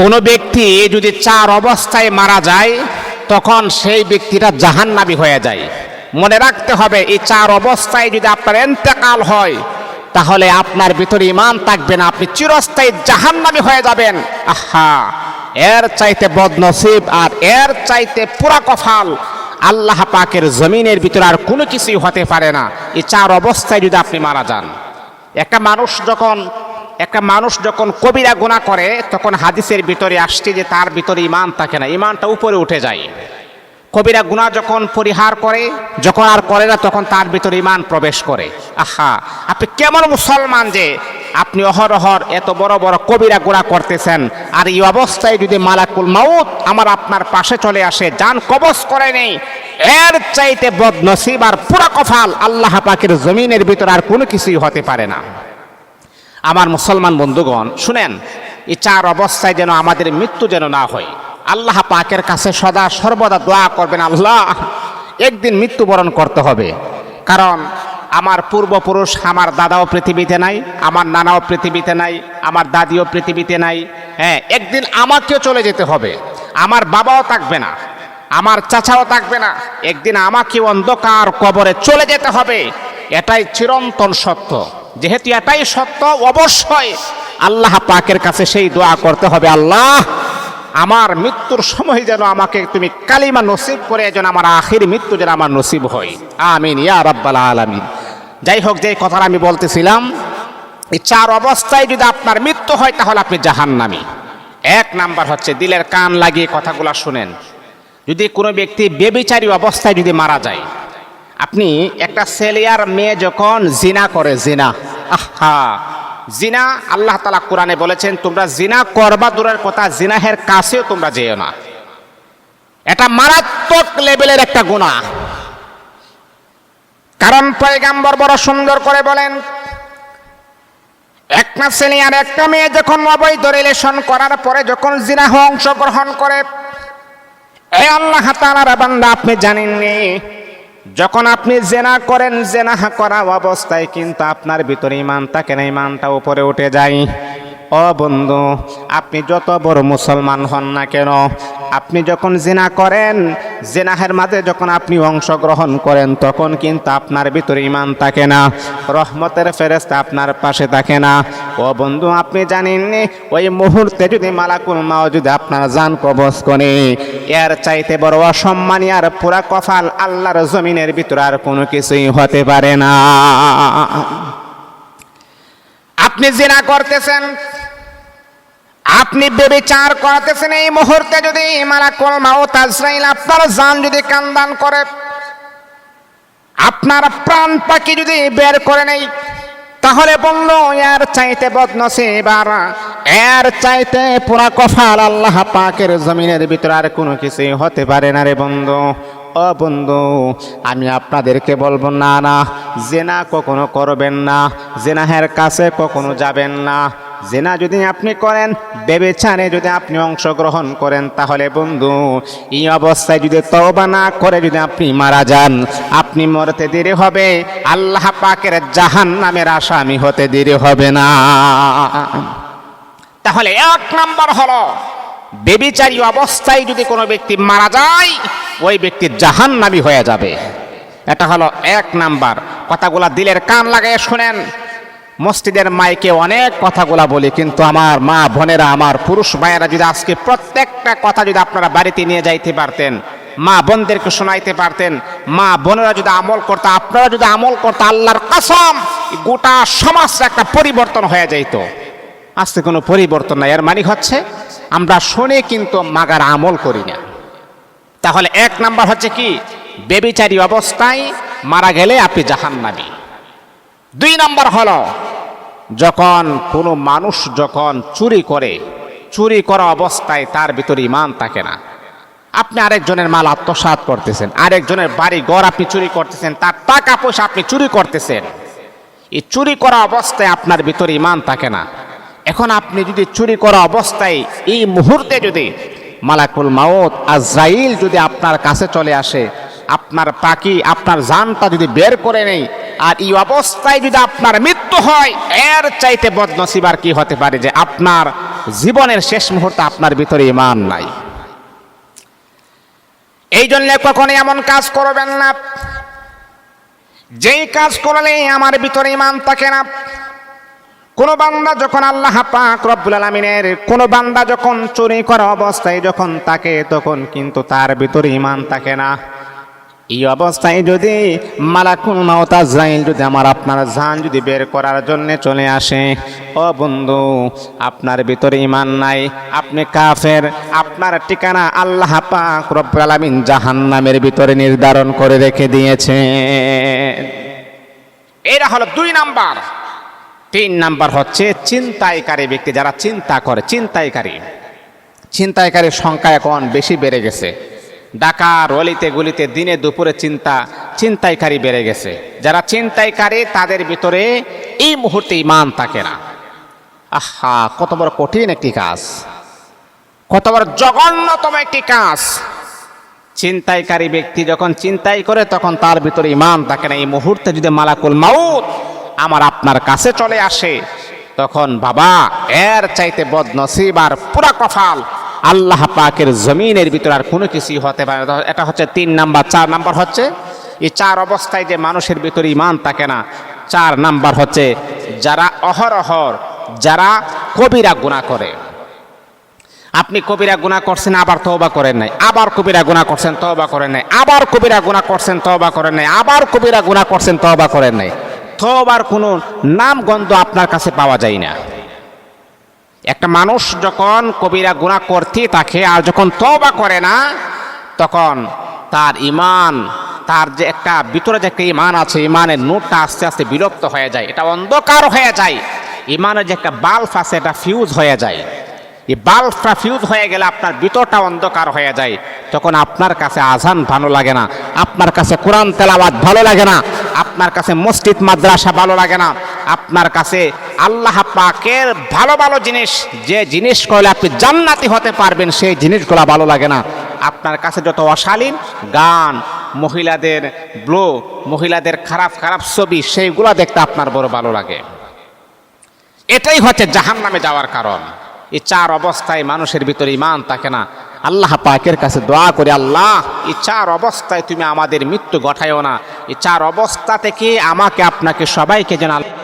কোনো ব্যক্তি যদি চার অবস্থায় মারা যায়, তখন সেই ব্যক্তিটা জাহান্নাবি হয়ে যায়। মনে রাখতে হবে, এই চার অবস্থায় যদি আপনার এন্তেকাল হয়, তাহলে আপনার ভিতরে ইমান থাকবে না, আপনি চিরস্থায়ী জাহান্নাবি হয়ে যাবেন। আহা! এর চাইতে বদনসিব আর এর চাইতে পুরা কফাল। আল্লাহ পাকের জমিনের ভিতরে আর কোনো কিছুই হতে পারে না। এই চার অবস্থায় যদি আপনি মারা যান, একটা মানুষ যখন একটা মানুষ যখন কবিরা গুণা করে, তখন হাদিসের ভিতরে আসছে যে তার ভিতরে ইমান থাকে না ইমানটা উপরে উঠে যায়। কবিরা গুণা যখন পরিহার করে, যখন আর করে না, তখন তার ভিতরে ইমান প্রবেশ করে। আহা, আপনি কেমন মুসলমান যে আপনি অহরহর এত বড় বড় কবিরা গুণা করতেছেন, আর এই অবস্থায় যদি মালাকুল মাউত আমার আপনার পাশে চলে আসে, যান কবজ করে নেই, এর চাইতে বদনসিব আর পুরা কফাল আল্লাহ পাকের জমিনের ভিতরে আর কোনো কিছুই হতে পারে না। আমার মুসলমান বন্ধুগণ, শুনেন, এই চার অবস্থায় যেন আমাদের মৃত্যু যেন না হয়। আল্লাহ পাকের কাছে সদা সর্বদা দোয়া করবেন, আল্লাহ, একদিন মৃত্যুবরণ করতে হবে। কারণ আমার পূর্বপুরুষ আমার দাদাও পৃথিবীতে নাই, আমার নানাও পৃথিবীতে নাই, আমার দাদিও পৃথিবীতে নাই। হ্যাঁ একদিন আমাকেও চলে যেতে হবে। আমার বাবাও থাকবে না, আমার চাচাও থাকবে না। একদিন আমাকে অন্ধকার কবরে চলে যেতে হবে। এটাই চিরন্তন সত্য। যেহেতু এটাই সত্য, অবশ্যই আল্লাহ পাকের কাছে সেই দোয়া করতে হবে। আল্লাহ, আমার মৃত্যুর সময় যেন আমাকে তুমি কালিমা নসিব করে যেন আমার আখির মৃত্যু যেন আমার নসিব হয়। আমিন, ইয়া রাব্বাল আলামিন। যাই হোক যে কথাটা আমি বলতেছিলাম, এই চার অবস্থায় যদি আপনার মৃত্যু হয়, তাহলে আপনি জাহান্নামী। এক নাম্বার হচ্ছে দিলের কান লাগিয়ে কথাগুলো শুনেন। যদি কোনো ব্যক্তি বেবিচারী অবস্থায় যদি মারা যায় আপনি একটা ছেলে আর মেয়ে যখন জিনা করে, জিনা, আহা, জিনা আল্লাহ তালা কোরআনে বলেছেন, তোমরা জিনা করবা দূরের কথা, জিনাহের কাছেও তোমরা যেও না। এটা মারাত্মক লেভেলের একটা গুণা। কারণ পয়গাম্বর বড় সুন্দর করে বলেন, একটা ছেলে একটা মেয়ে যখন অবৈধ রিলেশন করার পরে যখন জিনাহ অংশগ্রহণ করে, এ আল্লাহ তালার বান্দা, আপনি জানেননি? যখন আপনি জেনা করেন, জেনা করা অবস্থায় কিন্তু আপনার ভিতরে ইমান থাকে না ইমানটা উপরে উঠে যায়। ও বন্ধু, আপনি যত বড় মুসলমান হন না কেন, আপনি যখন জেনা করেন জেনাহের মাঝে যখন আপনি অংশগ্রহণ করেন, তখন কিন্তু আপনার ভিতরে ইমান থাকে না, রহমতের ফেরেস্তা আপনার পাশে থাকে না। ও বন্ধু, আপনি জানেননি, ওই মুহূর্তে যদি মালাকুল মাও যদি আপনার জান কবজ করে, এর চাইতে বড় অসম্মানী আর পুরা কফাল আল্লাহর জমিনের ভিতরে আর কোনো কিছুই হতে পারে না। আপনি জেনা করতেছেন আপনি বেবিচার করাতেছেন এই মুহূর্তে যদি মালাকুল ও তাজরাইল আপনার জান যদি কান্দান করে, আপনার প্রাণ পাখি যদি বের করে নেই, তাহলে বলল, এর চাইতে বদনসিব আর, এর চাইতে পুরা কফাল আল্লাহ পাকের জমিনের ভিতরে আর কোনো কিছুই হতে পারে না রে বন্ধু। ও বন্ধু, আমি আপনাদেরকে বলব, না না, জেনা কখনো করবেন না, জেনাহের কাছে কখনো যাবেন না। জেনা যদি আপনি করেন, বেবেচানে যদি আপনি অংশগ্রহণ করেন, তাহলে বন্ধু, এই অবস্থায় যদি তওবা না করে যদি আপনি মারা যান, আপনি মরতে দেরি হবে, আল্লাহ পাকের জাহান নামের আসামি হতে দেরি হবে না। তাহলে এক নাম্বার হলো, বেবিচারী অবস্থায় যদি কোনো ব্যক্তি মারা যায়, ওই ব্যক্তি জাহান্নামী হয়ে যাবে। এটা হলো এক নাম্বার। কথাগুলা দিলের কান লাগায় শুনেন। মসজিদের মাইকে অনেক কথাগুলা বলি, কিন্তু আমার মা বোনেরা, আমার পুরুষ ভাইয়েরা যদি আজকে প্রত্যেকটা কথা যদি আপনারা বাড়িতে নিয়ে যাইতে পারতেন, মা বোনদেরকে শোনাইতে পারতেন, মা বোনেরা যদি আমল করতো, আপনারা যদি আমল করতো, আল্লাহর কসম গোটা সমাজটা একটা পরিবর্তন হয়ে যাইত। আজকে কোনো পরিবর্তন নাই, এর মানে হচ্ছে আমরা শুনে কিন্তু মাগার আমল করি না। তাহলে এক নাম্বার হচ্ছে কি? বেবিচারী অবস্থায় মারা গেলে আপনি জাহান্নামী। দুই নাম্বার হলো যখন কোনো মানুষ যখন চুরি করে, চুরি করা অবস্থায় তার ভিতরে ইমান থাকে না। আপনি আরেকজনের মাল আত্মসাৎ করতেছেন, আরেকজনের বাড়ি ঘর আপনি চুরি করতেছেন, তার টাকা পয়সা আপনি চুরি করতেছেন। এই চুরি করা অবস্থায় আপনার ভিতরে ইমান থাকে না। এখন আপনি যদি চুরি করা অবস্থায় এই মুহূর্তে যদি মালাকুল মাউত, আজরাইল যদি আপনার কাছে চলে আসে, আপনার পাখি, আপনার জানটা যদি বের করে নেই আর এই অবস্থায় যদি আপনার মৃত্যু হয়, এর চাইতে বদনসিব আর কি হতে পারে যে আপনার জীবনের শেষ মুহূর্তে আপনার ভিতরে ইমান নাই। এই জন্য কখনো এমন কাজ করবেন না। যেই কাজ করলে আমার ভিতরে ইমান থাকে না। কোন বান্দা যখন আল্লাহ পাক রব্বুল আলমিনের, কোন বান্দা যখন চুরি করা অবস্থায় যখন তাকে, তখন কিন্তু তার ভিতরে ইমান থাকে না। এই অবস্থায় যদি মালাকুল মাওত আজরাইল যদি আমার আপনার জান যদি বের করার জন্য চলে আসে, ও বন্ধু, আপনার ভিতরে ইমান নাই, আপনি কাফের, আপনার ঠিকানা আল্লাহ পাক রব্বুল আলামিন জাহান্নামের ভিতরে নির্ধারণ করে রেখে দিয়েছে। এরা হলো দুই নাম্বার। তিন নাম্বার হচ্ছে চিন্তাইকারী ব্যক্তি, যারা চিন্তা করে চিন্তাইকারী চিন্তাইকারীর সংখ্যা এখন বেশি বেড়ে গেছে। ডাকার অলিতে গুলিতে দিনে দুপুরে চিন্তা চিন্তাইকারী বেড়ে গেছে। যারা চিন্তাইকারী তাদের ভিতরে এই মুহূর্তে ইমান থাকে না। আহা, কত বড় কঠিন একটি কাজ। কত বড় জঘন্যতম একটি কাজ। চিন্তাইকারী ব্যক্তি যখন চিন্তাই করে, তখন তার ভিতরে ইমান থাকে না। এই মুহূর্তে যদি মালাকুল মাউত আমার আপনার কাছে চলে আসে, তখন বাবা, এর চাইতে বদনসিব আর পুরা কফাল আল্লাহ পাকের জমিনের ভিতরে আর কোনো কিছুই হতে পারে না। এটা হচ্ছে তিন নাম্বার, চার নাম্বার হচ্ছে, এই চার অবস্থায় যে মানুষের ভিতরে ইমান থাকে না, চার নাম্বার হচ্ছে যারা অহরহর, যারা কবিরা গুণা করে। আপনি কবিরা গুণা করছেন, আবার তওবা করেন নাই। আবার কবিরা গুণা করছেন, তওবা করেন নাই। আবার কবিরা গুণা করছেন, তওবা করেন নাই। আবার কবিরা গুণা করছেন, তওবা করেন নাই। তওবার কোনো নাম গন্ধ আপনার কাছে পাওয়া যায় না। একটা মানুষ যখন কবিরা গুণা করতে থাকে আর যখন তবা করে না, তখন তার ইমান তার যে একটা, ভিতরে যে একটা ইমান আছে ইমানের নোটটা আস্তে আস্তে বিলুপ্ত হয়ে যায়। এটা অন্ধকার হয়ে যায়। ইমানের যে একটা বাল্ব আছে, এটা ফিউজ হয়ে যায়। এই বাল্বটা ফিউজ হয়ে গেলে আপনার ভিতরটা অন্ধকার হয়ে যায়। তখন আপনার কাছে আজান ভালো লাগে না। আপনার কাছে কোরআন তেলাওয়াত ভালো লাগে না। আপনার কাছে মসজিদ, মাদ্রাসা ভালো লাগে না। আপনার কাছে আল্লাহ পাকের ভালো ভালো জিনিস, যে জিনিস করলে আপনি জান্নাতি হতে পারবেন, সেই জিনিসগুলো ভালো লাগে না। আপনার কাছে যত অশালীন গান, মহিলাদের ব্লো, মহিলাদের খারাপ খারাপ ছবি, সেইগুলো দেখতে আপনার বড় ভালো লাগে। এটাই হচ্ছে জাহান নামে যাওয়ার কারণ। এই চার অবস্থায় মানুষের ভিতরে ইমান থাকে না। আল্লাহ পাকের কাছে দোয়া করে, আল্লাহ, এই চার অবস্থায় তুমি আমাদের মৃত্যু ঘটাইও না। এই চার অবস্থা থেকে আমাকে, আপনাকে সবাইকে আল্লাহ